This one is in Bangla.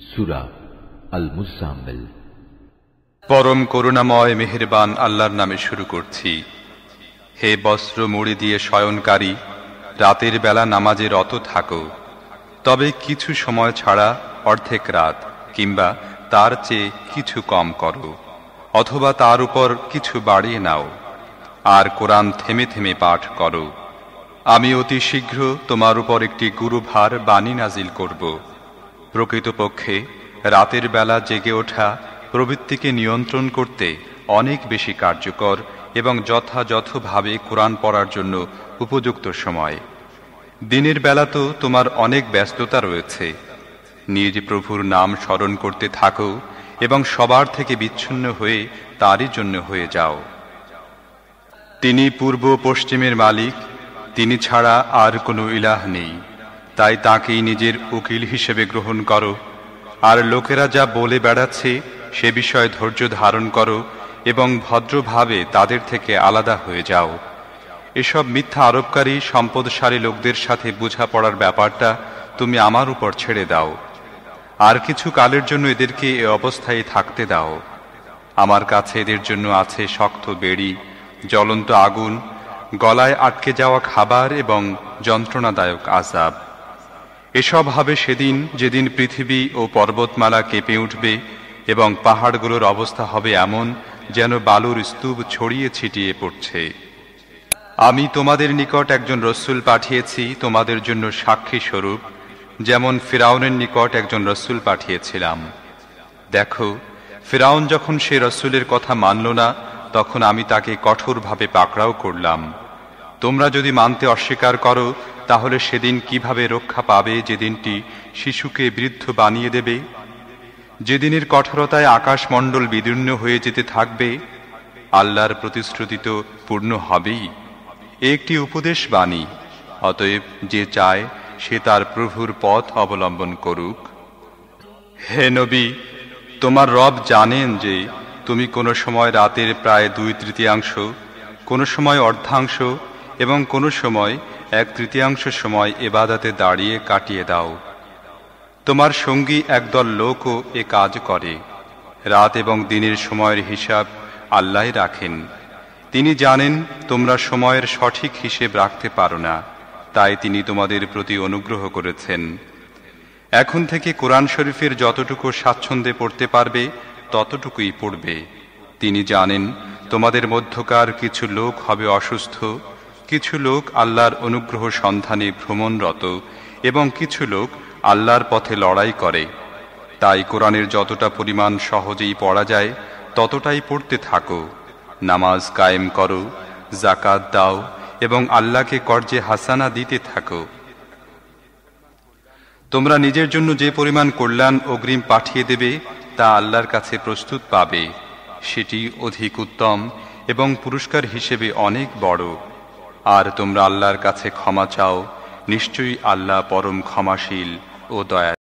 সুরা আল মুসাম্মেল পরম করুণাময় মেহেরবান আল্লাহর নামে শুরু করছি। হে বস্ত্র মুড়ি দিয়ে শয়নকারী, রাতের বেলা নামাজে রত থাকো। তবে কিছু সময় ছাড়া অর্ধেক রাত, কিংবা তার চেয়ে কিছু কম করো, অথবা তার উপর কিছু বাড়িয়ে নাও, আর কোরআন থেমে থেমে পাঠ করো। আমি অতি শীঘ্র তোমার উপর একটি গুরুভার বাণী নাজিল করব। প্রকৃতপক্ষে, রাতের বেলা জেগে ওঠা প্রবৃত্তিকে নিয়ন্ত্রণ করতে অনেক বেশি কার্যকর এবং যথাযথভাবে কোরআন পড়ার জন্য উপযুক্ত সময়। দিনের বেলা তো তোমার অনেক ব্যস্ততা রয়েছে। নিজ প্রভুর নাম স্মরণ করতে থাকো এবং সবার থেকে বিচ্ছিন্ন হয়ে তারই জন্য হয়ে যাও। তিনি পূর্ব পশ্চিমের মালিক, তিনি ছাড়া আর কোনো ইলাহ নেই। তাই তাকেই নিজের উকিল হিসেবে গ্রহণ করো। আর লোকেরা যা বলে বেড়াচ্ছে, সে বিষয়ে ধৈর্য ধারণ করো এবং ভদ্রভাবে তাদের থেকে আলাদা হয়ে যাও। এসব মিথ্যা আরোপকারী, সম্পদশালী লোকদের সাথে বোঝাপড়ার ব্যাপারটা তুমি আমার উপর ছেড়ে দাও। আর কিছু কালের জন্য এদেরকে এ অবস্থায় থাকতে দাও। আমার কাছে এদের জন্য আছে শক্ত বেড়ি, জ্বলন্ত আগুন, গলায় আটকে যাওয়া খাবার এবং যন্ত্রণাদায়ক আজাব। এসব হবে সেদিন যেদিন পৃথিবী ও পর্বতমালা কেঁপে উঠবে এবং পাহাড়গুলোর অবস্থা হবে এমন যেন বালুর স্তূপ ছড়িয়ে ছিটিয়ে পড়ছে। আমি তোমাদের নিকট একজন রসুল পাঠিয়েছি, তোমাদের জন্য সাক্ষী স্বরূপ, যেমন ফিরাউনের নিকট একজন রসুল পাঠিয়েছিলাম। দেখো, ফিরাউন যখন সে রসুলের কথা মানল না, তখন আমি তাকে কঠোরভাবে পাকড়াও করলাম। তোমরা যদি মানতে অস্বীকার করো তাহলে সেদিন কীভাবে রক্ষা পাবে যে দিনটি শিশুকে বৃদ্ধ বানিয়ে দেবে? যেদিনের কঠোরতায় আকাশমণ্ডল বিদীর্ণ হয়ে যেতে থাকবে, আল্লাহর প্রতিশ্রুতি তো পূর্ণ হবেই। একটি উপদেশ বাণী, অতএব যে চায় সে তার প্রভুর পথ অবলম্বন করুক। হে নবী, তোমার রব জানেন যে তুমি কোনো সময় রাতের প্রায় দুই তৃতীয়াংশ, কোনো সময় অর্ধাংশ এবং কোনো সময় এক তৃতীয়াংশ সময় এবাদাতে দাঁড়িয়ে কাটিয়ে দাও। তোমার সঙ্গী একদল লোকও এ কাজ করে। রাত এবং দিনের সময়ের হিসাব আল্লাহ রাখেন। তিনি জানেন তোমরা সময়ের সঠিক হিসেব রাখতে পারো না। তাই তিনি তোমাদের প্রতি অনুগ্রহ করেছেন। এখন থেকে কোরআন শরীফের যতটুকু স্বাচ্ছন্দ্যে পড়তে পারবে, ততটুকুই পড়বে। তিনি জানেন তোমাদের মধ্যকার কিছু লোক হবে অসুস্থ কিছু লোক আল্লাহর অনুগ্রহ সন্ধানে ভ্রমণরত এবং কিছু লোক আল্লাহর পথে লড়াই করে। তাই কোরআনের যতটা পরিমাণ সহজেই পড়া যায়, ততটাই পড়তে থাকো। নামাজ কায়েম করো জাকাত দাও এবং আল্লাহকে কর্জে হাসানা দিতে থাকো। তোমরা নিজের জন্য যে পরিমাণ কল্যাণ অগ্রিম পাঠিয়ে দেবে, তা আল্লাহর কাছে প্রস্তুত পাবে। সেটি অধিক উত্তম এবং পুরস্কার হিসেবে অনেক বড়। আর তোমরা আল্লাহর কাছে ক্ষমা চাও নিশ্চয়ই আল্লাহ পরম ক্ষমাশীল ও দয়া